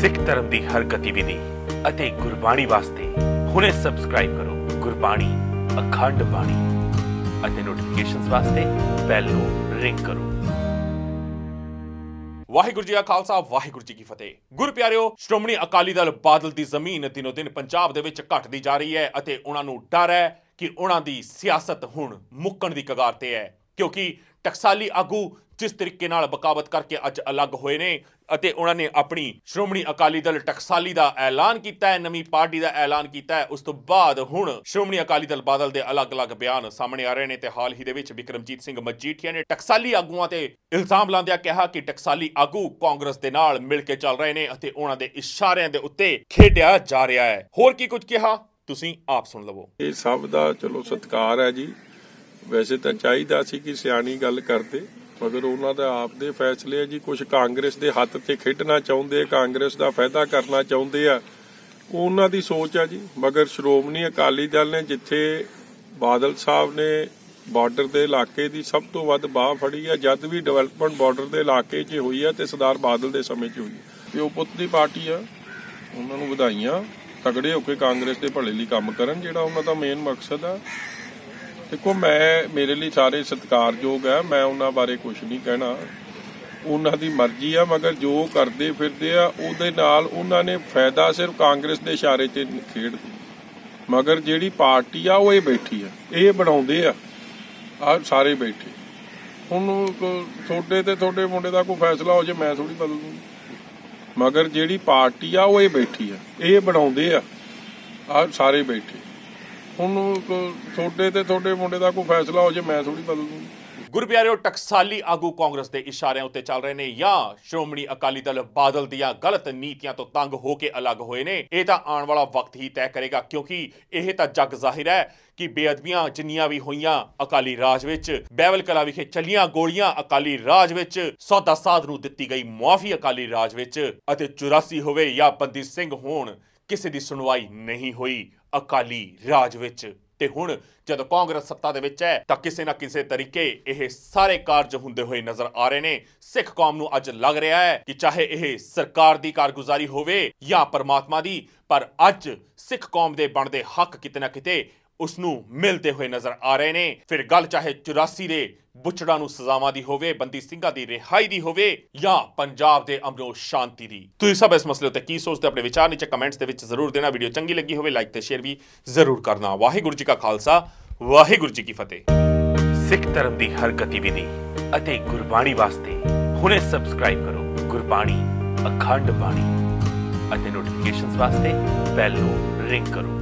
ਸਿੱਖ ਧਰਮ ਦੀ ਹਰ ਗਤੀਵਿਧੀ ਅਤੇ ਗੁਰਬਾਣੀ ਵਾਸਤੇ ਹੁਣੇ ਸਬਸਕ੍ਰਾਈਬ ਕਰੋ ਗੁਰਬਾਣੀ ਅਖੰਡ ਬਾਣੀ ਅਤੇ ਨੋਟੀਫਿਕੇਸ਼ਨਸ ਵਾਸਤੇ ਬੈਲ ਨੂੰ ਰਿੰਗ ਕਰੋ। ਵਾਹਿਗੁਰੂ ਜੀ ਕਾ ਖਾਲਸਾ, ਵਾਹਿਗੁਰੂ ਜੀ ਕੀ ਫਤਿਹ। ਗੁਰੂ ਪਿਆਰਿਓ, ਸ਼੍ਰੋਮਣੀ ਅਕਾਲੀ ਦਲ ਬਾਦਲ ਦੀ ਜ਼ਮੀਨ ਦਿਨੋ ਦਿਨ ਪੰਜਾਬ ਦੇ ਵਿੱਚ ਘਟਦੀ ਜਾ ਰਹੀ ਹੈ ਅਤੇ ਉਹਨਾਂ ਨੂੰ ਡਰ ਹੈ ਕਿ ਉਹਨਾਂ ਦੀ ਸਿਆਸਤ ਹੁਣ ਮੁੱਕਣ ਦੀ ਕਗਾਰ ਤੇ ਹੈ। ਕਿਉਂਕਿ ਟਕਸਾਲੀ ਆਗੂ ਜਿਸ ਤਰੀਕੇ ਨਾਲ ਬਕਾਵਤ ਕਰਕੇ ਅੱਜ ਅਲੱਗ ਹੋਏ ਨੇ ਅਤੇ ਉਹਨਾਂ ਨੇ ਆਪਣੀ ਸ਼੍ਰੋਮਣੀ ਅਕਾਲੀ ਦਲ ਟਕਸਾਲੀ ਦਾ ਐਲਾਨ ਕੀਤਾ ਹੈ, ਨਵੀਂ ਪਾਰਟੀ ਦਾ ਐਲਾਨ ਕੀਤਾ ਹੈ। ਉਸ ਤੋਂ ਬਾਅਦ ਹੁਣ ਸ਼੍ਰੋਮਣੀ ਅਕਾਲੀ ਦਲ ਬਾਦਲ ਦੇ ਅਲੱਗ-ਅਲੱਗ ਬਿਆਨ ਸਾਹਮਣੇ ਆ ਰਹੇ ਨੇ ਤੇ ਹਾਲ ਹੀ ਦੇ ਵਿੱਚ ਵਿਕਰਮਜੀਤ ਸਿੰਘ ਮਜੀਠੀਆ ਨੇ ਟਕਸਾਲੀ ਆਗੂਆਂ ਤੇ ਇਲਜ਼ਾਮ ਲਾਉਂਦਿਆਂ ਕਿਹਾ ਕਿ ਟਕਸਾਲੀ ਆਗੂ ਕਾਂਗਰਸ ਦੇ ਨਾਲ ਮਿਲ ਕੇ ਚੱਲ ਰਹੇ ਨੇ ਅਤੇ ਉਹਨਾਂ ਦੇ ਇਸ਼ਾਰਿਆਂ ਦੇ ਉੱਤੇ ਖੇਡਿਆ ਜਾ ਰਿਹਾ ਹੈ। ਹੋਰ ਕੀ ਕੁਝ ਕਿਹਾ? ਤੁਸੀਂ ਆਪ ਸੁਣ ਲਵੋ। ਇਹ ਸਭ ਦਾ ਚਲੋ ਸਤਿਕਾਰ ਹੈ ਜੀ। ਵੈਸੇ ਤਾਂ ਚਾਹੀਦਾ ਸੀ ਕਿ ਸਿਆਣੀ ਗੱਲ ਕਰਦੇ। ਮਗਰ ਉਹਨਾਂ ਦਾ ਆਪ ਦੇ ਫੈਸਲੇ ਆ ਜੀ। ਕੁਝ ਕਾਂਗਰਸ ਦੇ ਹੱਥ ਤੇ ਖੇਡਣਾ ਚਾਹੁੰਦੇ ਕਾਂਗਰਸ ਦਾ ਫਾਇਦਾ ਕਰਨਾ ਚਾਹੁੰਦੇ ਆ। ਉਹਨਾਂ ਦੀ ਸੋਚ ਆ ਜੀ। ਮਗਰ ਸ਼੍ਰੋਮਣੀ ਅਕਾਲੀ ਦਲ ਨੇ ਜਿੱਥੇ ਬਾਦਲ ਸਾਹਿਬ ਨੇ ਬਾਰਡਰ ਦੇ ਇਲਾਕੇ ਦੀ ਸਭ ਤੋਂ ਵੱਧ ਬਾਹ ਫੜੀ ਆ, ਜਦ ਵੀ ਡਿਵੈਲਪਮੈਂਟ ਬਾਰਡਰ ਦੇ ਇਲਾਕੇ 'ਚ ਹੋਈ ਆ ਤੇ ਸਰਦਾਰ ਬਾਦਲ ਦੇ ਸਮੇਂ 'ਚ ਹੋਈ ਤੇ ਉਹ ਪੁੱਤ ਦੀ ਪਾਰਟੀ ਆ, ਉਹਨਾਂ ਨੂੰ ਵਧਾਈਆਂ। ਤਗੜੇ ਹੋ ਕੇ ਕਾਂਗਰਸ ਦੇ ਭਲੇ ਲਈ ਕੰਮ ਕਰਨ, ਜਿਹੜਾ ਉਹਨਾਂ ਦਾ ਮੇਨ ਮਕਸਦ ਆ। ਦੇਖੋ, ਮੈਂ ਮੇਰੇ ਲਈ ਸਾਰੇ ਸਤਿਕਾਰਯੋਗ ਆ, ਮੈਂ ਉਹਨਾਂ ਬਾਰੇ ਕੁਝ ਨਹੀਂ ਕਹਿਣਾ। ਉਹਨਾਂ ਦੀ ਮਰਜ਼ੀ ਆ, ਮਗਰ ਜੋ ਕਰਦੇ ਫਿਰਦੇ ਆ, ਉਹਦੇ ਨਾਲ ਉਹਨਾਂ ਨੇ ਫਾਇਦਾ ਸਿਰਫ ਕਾਂਗਰਸ ਦੇ ਇਸ਼ਾਰੇ ਤੇ ਖੇਡਦੇ ਮਗਰ ਜਿਹੜੀ ਪਾਰਟੀ ਆ, ਉਹ ਇਹ ਬੈਠੀ ਆ, ਇਹ ਬਣਾਉਂਦੇ ਆ ਆ ਸਾਰੇ ਬੈਠੇ। ਹੁਣ ਤੁਹਾਡੇ ਤੇ ਤੁਹਾਡੇ ਮੁੰਡੇ ਦਾ ਕੋਈ ਫੈਸਲਾ ਹੋ ਜੇ, ਮੈਂ ਥੋੜੀ ਬਦਲ ਦੂੰ ਮਗਰ ਜਿਹੜੀ ਪਾਰਟੀ ਆ, ਉਹ ਇਹ ਬੈਠੀ ਆ, ਇਹ ਬਣਾਉਂਦੇ ਆ ਆ ਸਾਰੇ ਬੈਠੇ। ਹੁਣ ਤੁਹਾਡੇ ਤੇ ਤੁਹਾਡੇ ਮੁੰਡੇ ਦਾ ਕੋਈ ਫੈਸਲਾ ਹੋ ਜੇ, ਮੈਂ ਥੋੜੀ ਬਦਲ ਦੂੰ ਗੁਰੂ ਟਕਸਾਲੀ ਆਗੂ ਕਾਂਗਰਸ ਦੇ ਇਸ਼ਾਰਿਆਂ ਉੱਤੇ ਚੱਲ ਰਹੇ ਨੇ ਜਾਂ ਸ਼੍ਰੋਮਣੀ ਅਕਾਲੀ ਦਲ ਬਾਦਲ ਦੀਆਂ ਗਲਤ ਨੀਤੀਆਂ ਤੋਂ ਤੰਗ ਹੋ ਕੇ ਅਲੱਗ ਹੋਏ ਨੇ, ਇਹ ਤਾਂ ਆਉਣ ਵਾਲਾ ਵਕਤ ਹੀ ਤੈਅ ਕਰੇਗਾ, ਕਿਉਂਕਿ ਇਹ ਤਾਂ ਜੱਗ ਜ਼ਾਹਿਰ ਹੈ ਕਿ ਬੇਅਦਬੀਆਂ ਜਿੰਨੀਆਂ ਵੀ ਹੋਈਆਂ ਅਕਾਲੀ ਰਾਜ ਵਿੱਚ ਬੈਵਲ ਕਲਾ ਵਿਖੇ ਚੱਲੀਆਂ ਗੋਲੀਆਂ ਅਕਾਲੀ ਰਾਜ ਵਿੱਚ, ਸੌਦਾ ਸਾਧ ਨੂੰ ਦਿੱਤੀ ਗਈ ਮੁਆਫੀ ਅਕਾਲੀ ਰਾਜ ਵਿੱਚ, ਅਤੇ 84 ਹੋਵੇ ਜਾਂ ਬੰਦੀ ਸਿੰਘ ਹੋਣ, ਕਿਸੇ ਦੀ ਸੁਣਵਾਈ ਨਹੀਂ ਹੋਈ। ਅਕਾਲੀ ਰਾਜ ਵਿੱਚ। ਤੇ ਹੁਣ ਜਦੋਂ ਕਾਂਗਰਸ ਸੱਤਾ ਦੇ ਵਿੱਚ ਹੈ, ਤਾਂ ਕਿਸੇ ਨਾ ਕਿਸੇ ਤਰੀਕੇ ਇਹ ਸਾਰੇ ਕਾਰਜ ਹੁੰਦੇ ਹੋਏ ਨਜ਼ਰ ਆ ਰਹੇ ਨੇ। ਸਿੱਖ ਕੌਮ ਨੂੰ ਅੱਜ ਲੱਗ ਰਿਹਾ ਹੈ ਕਿ ਚਾਹੇ ਇਹ ਸਰਕਾਰ ਦੀ ਕਾਰਗੁਜ਼ਾਰੀ ਹੋਵੇ ਜਾਂ ਪਰਮਾਤਮਾ ਦੀ, ਪਰ ਅੱਜ ਸਿੱਖ ਕੌਮ ਦੇ ਬਣਦੇ ਹੱਕ ਕਿਤੇ ਨਾ ਕਿਤੇ ਉਸ ਨੂੰ ਮਿਲਦੇ ਹੋਏ ਨਜ਼ਰ ਆ ਰਹੇ ਨੇ। ਫਿਰ ਗੱਲ ਚਾਹੇ 84 ਦੇ ਬੁੱਚੜਾਂ ਨੂੰ ਸਜ਼ਾਵਾਂ ਦੀ ਹੋਵੇ, ਬੰਦੀ ਸਿੰਘਾਂ ਦੀ ਰਿਹਾਈ ਦੀ ਹੋਵੇ ਜਾਂ ਪੰਜਾਬ ਦੇ ਅਮਰੋ ਸ਼ਾਂਤੀ ਦੀ। ਤੁਸੀਂ ਸਭ ਇਸ ਮਸਲੇ ਉੱਤੇ ਕੀ ਸੋਚਦੇ ਆਪਣੇ ਵਿਚਾਰ ਨੀਚੇ ਕਮੈਂਟਸ ਦੇ ਵਿੱਚ ਜ਼ਰੂਰ ਦੇਣਾ। ਵੀਡੀਓ ਚੰਗੀ ਲੱਗੀ ਹੋਵੇ ਲਾਈਕ ਤੇ ਸ਼ੇਅਰ ਵੀ ਜ਼ਰੂਰ ਕਰਨਾ। ਵਾਹਿਗੁਰੂ ਜੀ ਕਾ ਖਾਲਸਾ, ਵਾਹਿਗੁਰੂ ਜੀ ਕੀ ਫਤਿਹ। ਸਿੱਖ ਧਰਮ ਦੀ ਹਰ ਗਤੀਵਿਧੀ ਅਤੇ ਗੁਰਬਾਣੀ ਵਾਸਤੇ ਹੁਣੇ ਸਬਸਕ੍ਰਾਈਬ ਕਰੋ ਗੁਰਬਾਣੀ, ਅਖੰਡ ਬਾਣੀ ਅਤੇ ਨੋਟੀਫਿਕੇਸ਼ਨਸ ਵਾਸਤੇ ਬੈਲ ਨੂੰ ਰਿੰਗ ਕਰੋ।